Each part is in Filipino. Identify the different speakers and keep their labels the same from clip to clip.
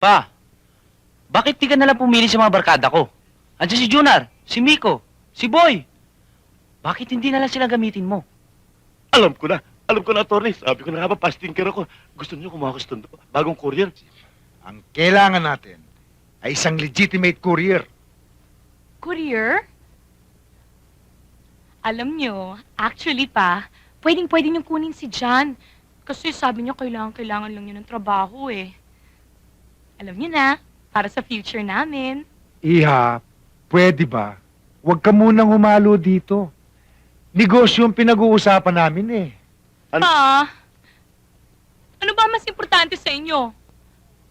Speaker 1: Pa, bakit di ka nalang pumili sa mga barkada ko? Andiyan si Junar, si Miko, si Boy. Bakit hindi nalang sila gamitin mo?
Speaker 2: Alam ko na. Alam ko na, attorney. Sabi ko na nga ba, pastinker ako. Gusto niyo kumuha ko sa tondo. Bagong courier.
Speaker 3: Ang kailangan natin ay isang legitimate courier.
Speaker 4: Courier? Alam nyo, actually pa, pwedeng-pwede niyong kunin si John. Kasi sabi niya kailangan-kailangan lang niya ng trabaho eh. Alam niyo na, para sa future namin.
Speaker 3: Iha, pwede ba? Huwag ka munang humalo dito. Negosyo ang pinag-uusapan namin eh.
Speaker 2: Ano?
Speaker 4: Pa, ano ba mas importante sa inyo?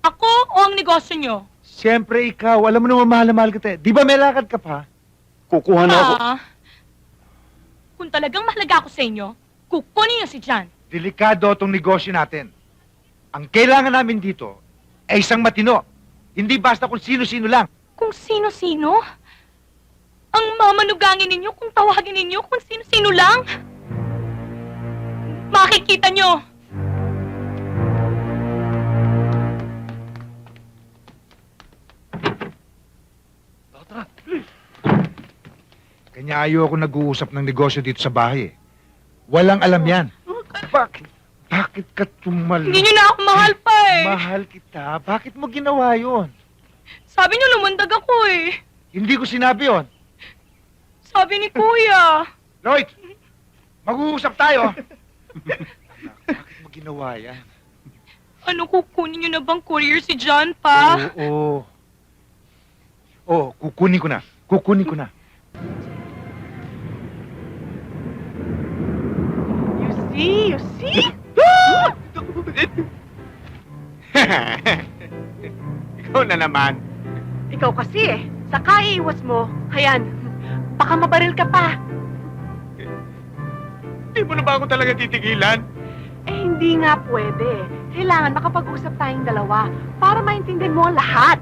Speaker 4: Ako o ang negosyo niyo?
Speaker 3: Siyempre ikaw, alam mo naman mahal na mahal kita eh. Di ba may lakad ka pa?
Speaker 2: Kukuha na ako.
Speaker 4: Pa, kung talagang mahalaga ako sa inyo, kukunin niyo si John.
Speaker 3: Delikado itong negosyo natin. Ang kailangan namin dito ay isang matino. Hindi basta kung sino-sino lang.
Speaker 4: Kung sino-sino? Ang mamanugangin ninyo kung tawagin ninyo kung sino-sino lang? Makikita nyo!
Speaker 2: Tara,
Speaker 3: Kanya ayaw ako nag-uusap ng negosyo dito sa bahay eh. Walang alam yan. Bakit? Bakit ka tumalo?
Speaker 4: Hindi nyo na ako mahal pa eh.
Speaker 3: Mahal kita. Bakit mo ginawa yon?
Speaker 4: Sabi nyo lumundag ako eh.
Speaker 3: Hindi ko sinabi yon.
Speaker 4: Sabi ni Kuya.
Speaker 3: Lloyd! Mag-uusap tayo. Bakit mo ginawa yan?
Speaker 4: Ano kukunin nyo na bang courier si John pa?
Speaker 3: Oo. Oo, kukunin ko na. Kukunin ko na.
Speaker 4: You see, you see?
Speaker 3: Ikaw na naman.
Speaker 5: Ikaw kasi eh. Sa kaiiwas mo, hayan, baka mabaril ka pa.
Speaker 3: Hindi mo na ba ako talaga titigilan?
Speaker 5: Eh, hindi nga pwede. Kailangan makapag-usap tayong dalawa para maintindihan mo ang lahat.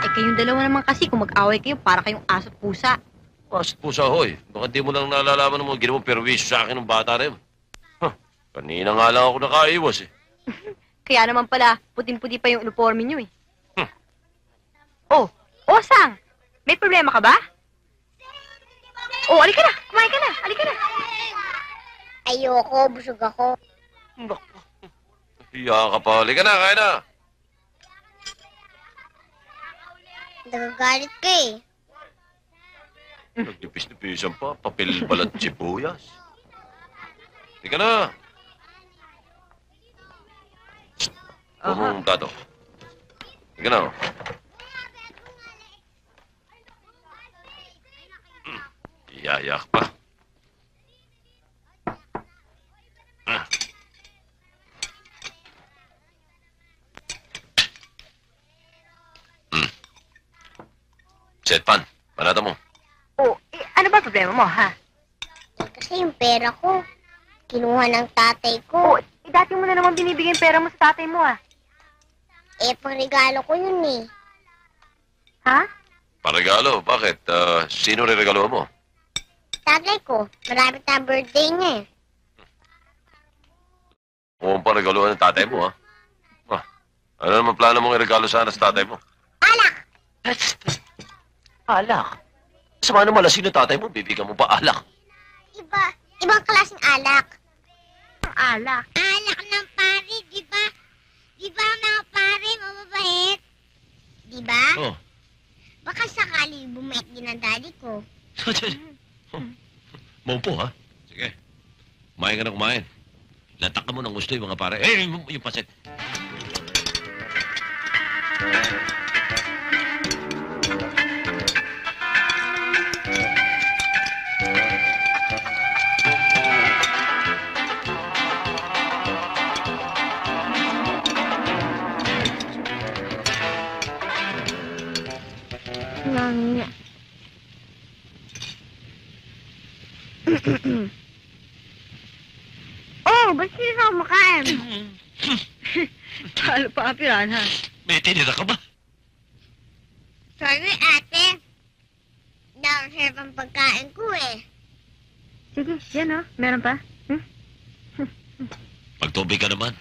Speaker 6: Eh kayong dalawa naman kasi kung mag-away kayo para kayong aso't pusa.
Speaker 7: Mas pusa, hoy. Baka di mo lang nalalaman ng mga ginawang perwisyo sa akin ng bata yun. Huh. Kanina nga lang ako nakaiwas eh.
Speaker 6: Kaya naman pala, puting-puti pa yung uniforme nyo eh.
Speaker 7: Hmm.
Speaker 6: Oh, Osang! May problema ka ba? Oh, alika na! Kumain ka na! Alika na!
Speaker 8: Ayoko, busog ako.
Speaker 7: Hiya ka pa. Halika na, kain na.
Speaker 8: Nagagalit ka eh.
Speaker 7: Nagdipis-dipisan pa. Papel balat sibuyas. Halika na. Oh. Hmm. Iyayak pa. Ah. Hmm. Set pan. Panata mo.
Speaker 6: Oh, eh, ano ba problema mo, ha?
Speaker 8: Kasi yung pera ko, kinuha ng tatay ko.
Speaker 6: Oh, eh, dati mo na naman binibigay yung pera mo sa tatay mo, ah.
Speaker 8: Eh, pangregalo ko yun eh.
Speaker 6: Ha?
Speaker 7: Paregalo? Bakit? Ah, sino regalo mo?
Speaker 8: Tatay ko, marami na birthday niya eh.
Speaker 7: Mukhang paregaluhan ng tatay mo, ha? Ah, ano naman plano mong iregalo sana sa tatay mo?
Speaker 8: Alak!
Speaker 7: Alak? Sama naman lasing ng tatay mo, bibigyan mo pa alak.
Speaker 8: Iba, ibang klaseng alak.
Speaker 6: Alak.
Speaker 8: Alak ng pare, di ba? Di ba ang mga pare, mababait? Di ba?
Speaker 7: Oh.
Speaker 8: Baka sakali bumait din ang daddy ko.
Speaker 7: Maupo, ha? Sige. Kumain ka na kumain. Latak ka mo ng gusto yung mga pare. Eh, yung, yung pasit.
Speaker 8: Oh, ba't sila ka kumakain?
Speaker 6: Talo pa ang piranha.
Speaker 7: May tinira ka ba?
Speaker 8: Sorry, ate. Nakasarap ang pagkain ko eh.
Speaker 6: Sige, yan oh. Meron pa?
Speaker 7: Pagtubig ka naman.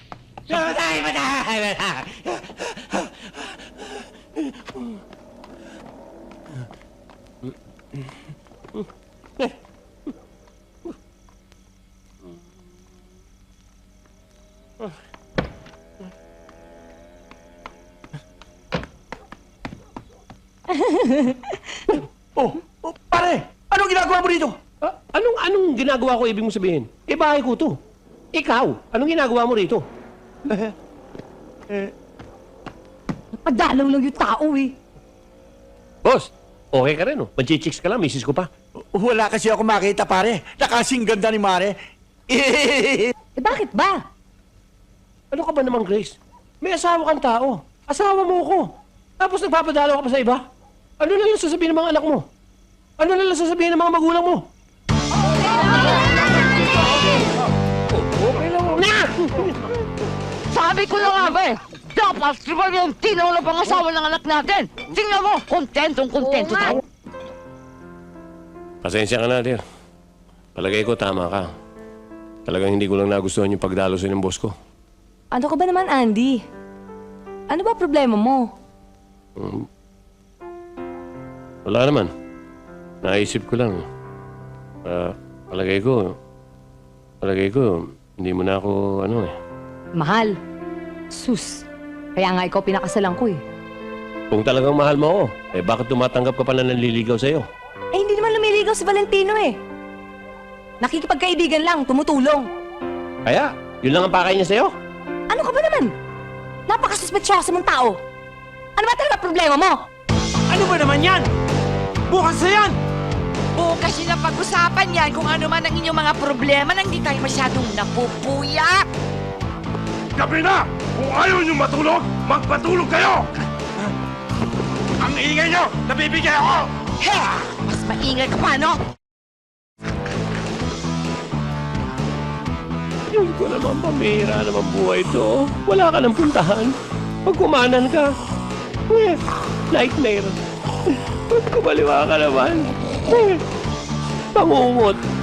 Speaker 9: Oh, oh, pare! Anong ginagawa mo dito?
Speaker 10: Ah, anong anong ginagawa ko ibig mong sabihin? Eh bahay ko to. Ikaw, anong ginagawa mo rito?
Speaker 6: Napadalaw lang yung tao eh.
Speaker 10: Boss, okay ka rin oh. Manchichicks ka lang, misis ko pa.
Speaker 9: Wala kasi ako makita, pare. Nakasing ganda ni Mare.
Speaker 6: Eh bakit ba?
Speaker 10: Ano ka ba naman, Grace? May asawa kang tao. Asawa mo ko. Tapos nagpapadalaw ka pa sa iba? Ano na lang sasabihin ng mga anak mo? Ano na lang sasabihin ng mga magulang mo? Na!
Speaker 11: Sabi ko na nga ba eh, dapat si Valentino na pangasawa ng anak natin. Tingnan mo, kontentong kontento
Speaker 6: Oo nga.
Speaker 11: tayo.
Speaker 10: Pasensya ka na, dear. Palagay ko tama ka. Talagang hindi ko lang nagustuhan yung pagdalo sa ng boss ko.
Speaker 12: Ano ka ba naman, Andy? Ano ba problema mo?
Speaker 10: Hmm. Wala naman. Naisip ko lang. Ah, palagay ko, palagay ko, hindi mo na ako, ano eh.
Speaker 12: Mahal. Sus. Kaya nga ikaw pinakasalan ko eh.
Speaker 10: Kung talagang mahal mo ako, eh bakit tumatanggap ka pa na nanliligaw sa'yo?
Speaker 12: Eh, hindi naman lumiligaw si Valentino eh. Nakikipagkaibigan lang, tumutulong.
Speaker 10: Kaya, yun lang ang pakay niya sa'yo?
Speaker 12: Ano ka ba naman? Napakasuspetsyoso mong tao. Ano ba talaga problema mo?
Speaker 9: Ano ba naman yan? Bukas na yan!
Speaker 11: Bukas yun ang pag-usapan yan kung ano man ang inyong mga problema nang di tayo masyadong napupuya.
Speaker 13: Gabi na! Kung ayaw niyo matulog, magpatulog kayo! Ang ingay niyo! Nabibigay ako!
Speaker 11: He! Mas maingay ka pa, no?
Speaker 10: Yun ko naman, pamira naman buhay to. Wala ka nang puntahan. Pag kumanan ka, eh, nightmare. Pag kumaliwa ka naman, eh, pangungot.